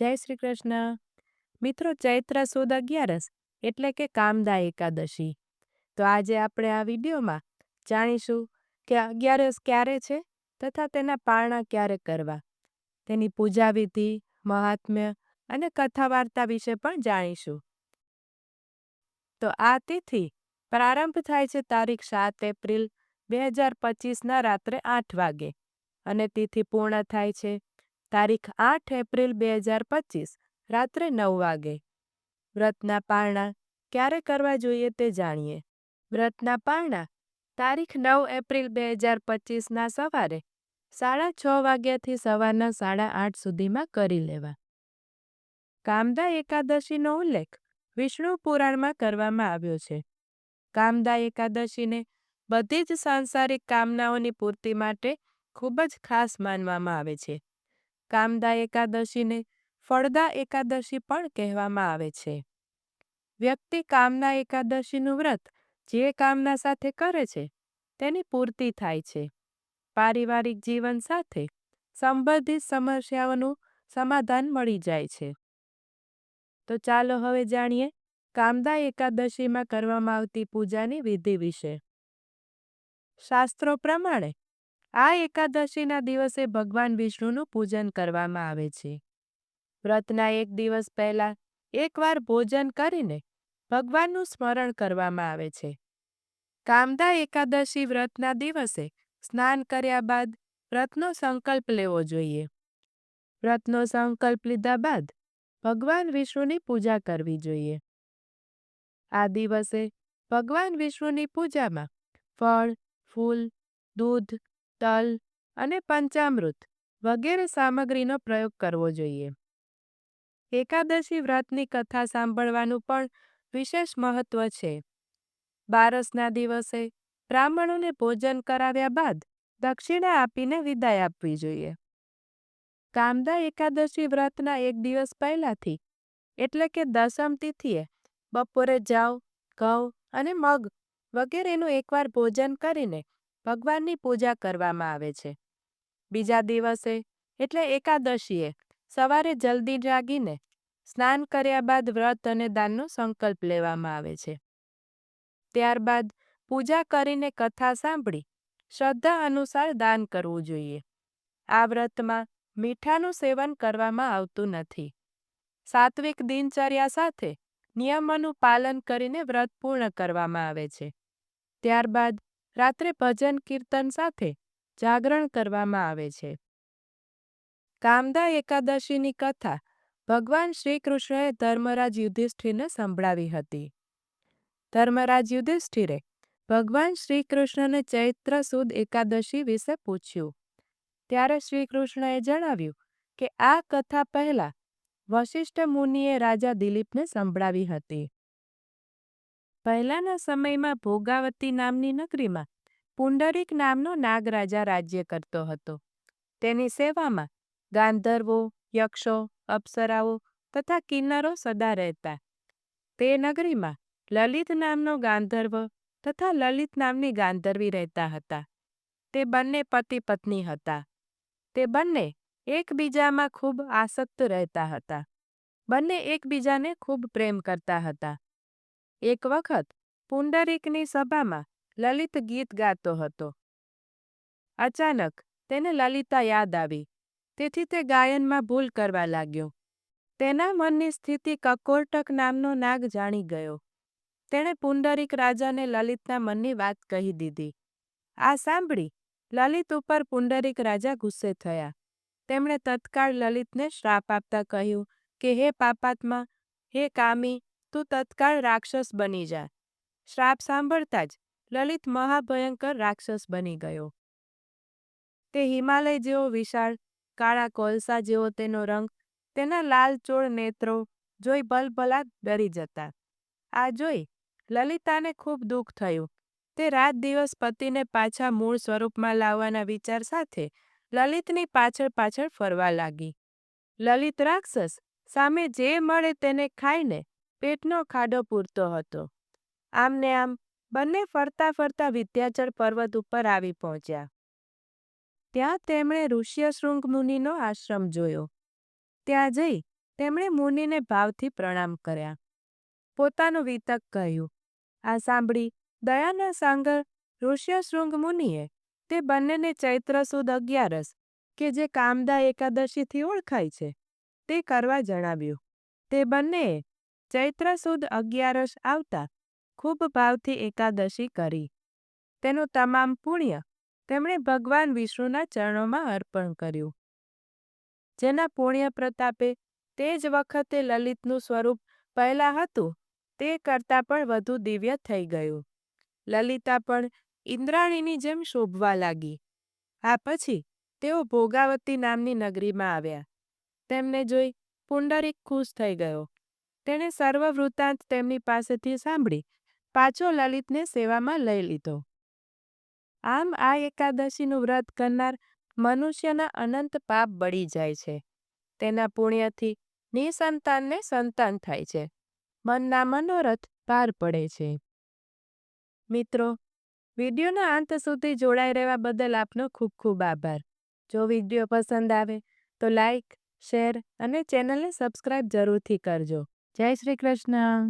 જય શ્રી કૃષ્ણ. મિત્રો, ચૈત્ર સુદ અગિયારસ, એટલે કે કામદા એકાદશી. તો આજે આપણે આ વિડીયોમાં જાણીશું કે અગિયારસ ક્યારે છે તથા તેના પારણા ક્યારે કરવા. તેની પૂજા વિધિ મહાત્મ્ય અને કથા વાર્તા વિશે પણ જાણીશું. તો આ તિથિ પ્રારંભ થાય છે તારીખ સાત એપ્રિલ, બે હજાર પચીસના રાત્રે આઠ વાગે અને તિથિ પૂર્ણ થાય છે તારીખ આઠ એપ્રિલ બે હજાર પચીસ, રાત્રે નવ વાગે. વ્રતના પારણા, ક્યારે કરવા જોઈએ તે જાણીએ. વ્રતના પારણા, તારીખ નવ એપ્રિલ બે હજાર પચીસના સવારે સાડા છ વાગ્યાથી સવારના સાડા આઠ સુધીમાં કરી લેવા. કામદા એકાદશીનો ઉલ્લેખ વિષ્ણુ પુરાણમાં કરવામાં આવ્યો છે. કામદા એકાદશીને બધી જ સાંસારિક કામનાઓની પૂર્તિ માટે ખૂબ જ ખાસ માનવામાં આવે છે. કામદા એકાદશીને ફળદા એકાદશી પણ કહેવામાં આવે છે. વ્યક્તિ કામના એકાદશીનું વ્રત જે કામના સાથે કરે છે, તેની પૂર્તિ થાય છે. પારિવારિક જીવન સાથે સંબંધિત સમસ્યાઓનું સમાધાન મળી જાય છે. તો ચાલો હવે જાણીએ કામદા એકાદશીમાં કરવામાં આવતી પૂજાની વિધિ વિશે. શાસ્ત્રો પ્રમાણે આ એકાદશીના દિવસે ભગવાન વિષ્ણુનું પૂજન કરવામાં આવે છે. વ્રતના એક દિવસ પહેલા એકવાર ભોજન કરીને ભગવાનનું સ્મરણ કરવામાં આવે છે. કામદા એકાદશી વ્રતના દિવસે સ્નાન કર્યા બાદ વ્રતનો સંકલ્પ લેવો જોઈએ. વ્રતનો સંકલ્પ લીધા બાદ ભગવાન વિષ્ણુની પૂજા કરવી જોઈએ. આ દિવસે ભગવાન વિષ્ણુની પૂજામાં ફળ, ફૂલ, દૂધ તલ અને પંચામૃત વગેરે સામગ્રીનો પ્રયોગ કરવો જોઈએ. એકાદશી વ્રતની કથા સાંભળવાનું પણ વિશેષ મહત્વ છે. બારસના દિવસે બ્રાહ્મણોને ભોજન કરાવ્યા બાદ દક્ષિણા આપીને વિદાય આપવી જોઈએ. કામદા એકાદશી વ્રતના એક દિવસ પહેલાથી, એટલે કે દસમ તિથિએ, બપોરે જાવ, ઘઉં અને મગ વગેરેનું એકવાર ભોજન કરીને ભગવાનની પૂજા કરવામાં આવે છે. બીજા દિવસે, એટલે એકાદશીએ, સવારે જલ્દી જાગીને, સ્નાન કર્યા બાદ વ્રત અને દાનનો સંકલ્પ લેવામાં આવે છે. ત્યારબાદ, પૂજા કરીને કથા સાંભળી, શ્રદ્ધા અનુસાર દાન કરવું જોઈએ. આ વ્રતમાં મીઠાનું સેવન કરવામાં આવતું નથી. સાત્વિક દિનચર્યા સાથે નિયમોનું પાલન કરીને વ્રત પૂર્ણ કરવામાં આવે છે. ત્યારબાદ રાત્રે ભજન, કીર્તન સાથે જાગરણ કરવામાં આવે છે. કામદા એકાદશીની કથા ભગવાન શ્રી કૃષ્ણએ ધર્મરાજ યુધિષ્ઠિરને સંભળાવી હતી. ધર્મરાજ યુધિષ્ઠિરે ભગવાન શ્રી કૃષ્ણને ચૈત્ર સુદ એકાદશી વિશે પૂછ્યું. ત્યારે શ્રી કૃષ્ણએ જણાવ્યું કે આ કથા પહેલા વશિષ્ઠ મુનિએ રાજા દિલીપને સંભળાવી હતી. પહેલાના સમયમાં ભોગાવતી નામની નગરીમાં પુંડરીક નામનો નાગરાજા રાજ્ય કરતો હતો. તેની સેવામાં ગાંધર્વો, યક્ષો, અપ્સરાઓ તથા કિન્નરો સદા રહેતા. તે નગરીમાં લલિત નામનો ગાંધર્વ તથા લલિત નામની ગાંધર્વી રહેતા હતા. તે બંને પતિ પત્ની હતા. તે બંને એકબીજામાં ખૂબ આસક્ત રહેતા હતા. બંને એકબીજાને ખૂબ પ્રેમ કરતા હતા. એક વખત પુંડરીકની સભામાં લલિત ગીત ગાતો હતો. અચાનક તેને લલિતા યાદ આવી. તેથી તે ગાયનમાં ભૂલ કરવા લાગ્યો. તેના મનની સ્થિતિ કકોરટક નામનો નાગ જાણી ગયો. તેણે પુંડરીક રાજાને લલિતના મનની વાત કહી દીધી. આ સાંભળી લલિત ઉપર પુંડરીક રાજા ગુસ્સે થયા. તેમણે તત્કાળ લલિતને શ્રાપ આપતા કહ્યું કે, હે પાપાત્મા, હે કામી તું તત્કાળ રાક્ષસ બની જા શ્રાપ સાંભળતા જ લલિત મહાભયંકર રાક્ષસ બની ગયો. તે હિમાલય જેવો વિશાળ, કાળા કોલસા જેવો તેનો રંગ, તેના લાલચોળ નેત્રો જોઈ ભલભલા ડરી જતા. આ જોઈ લલિતાને ખૂબ દુઃખ થયું. તે રાત દિવસ પતિને પાછા મૂળ સ્વરૂપમાં લાવવાના વિચાર સાથે લલિતની પાછળ પાછળ ફરવા લાગી. લલિત રાક્ષસ સામે જે મળે તેને ખાઈને પેટનો ખાડો પૂરતો હતો. આમને આમ બંને ફરતા ફરતા વિદ્યાચળ પર્વત ઉપર આવી પહોંચ્યા. ત્યાં તેમણે ઋષ્યશૃંગ મુનિનો આશ્રમ જોયો. ત્યાં જઈ તેમણે મુનિને ભાવથી પ્રણામ કર્યા. પોતાનું વિતક કહ્યું, આ સાંભળી દયાના સાંગર ઋષ્યશૃંગ મુનિએ તે બંનેને ચૈત્ર સુદ અગિયારસ કે જે કામદા એકાદશીથી ઓળખાય છે, તે કરવા જણાવ્યું. તે બંનેએ ચૈત્ર સુદ અગિયારસ આવતા ખૂબ ભાવથી એકાદશી કરી. તેનું તમામ પુણ્ય તેમણે ભગવાન વિષ્ણુના ચરણોમાં અર્પણ કર્યું. જેના પુણ્ય પ્રતાપે તે જ વખતે લલિતનું સ્વરૂપ પહેલા હતું, તે કરતાં પણ વધુ દિવ્ય થઈ ગયું. લલિતા પણ ઇન્દ્રાણીની જેમ શોભવા લાગી. આ પછી તેઓ ભોગાવતી નામની નગરીમાં આવ્યા. તેમને જોઈ પુંડરીક ખુશ થઈ ગયો. તેણે સર્વ વૃત્તાંત તેમની પાસેથી સાંભળી, પાછો લલિતને સેવામાં લઈ લીધો. આમ આ એકાદશીનું વ્રત કરનાર મનુષ્યના અનંત પાપ બળી જાય છે. તેના પુણ્યથી નિસંતાનને સંતાન થાય છે. મનના મનોરથ પાર પડે છે. મિત્રો, વિડીયોના અંત સુધી જોડાઈ રહેવા બદલ આપનો ખૂબ ખૂબ આભાર. જો વીડિયો પસંદ આવે તો લાઈક, શેર અને ચેનલને સબસ્ક્રાઇબ જરૂરથી કરજો. જય શ્રી કૃષ્ણ.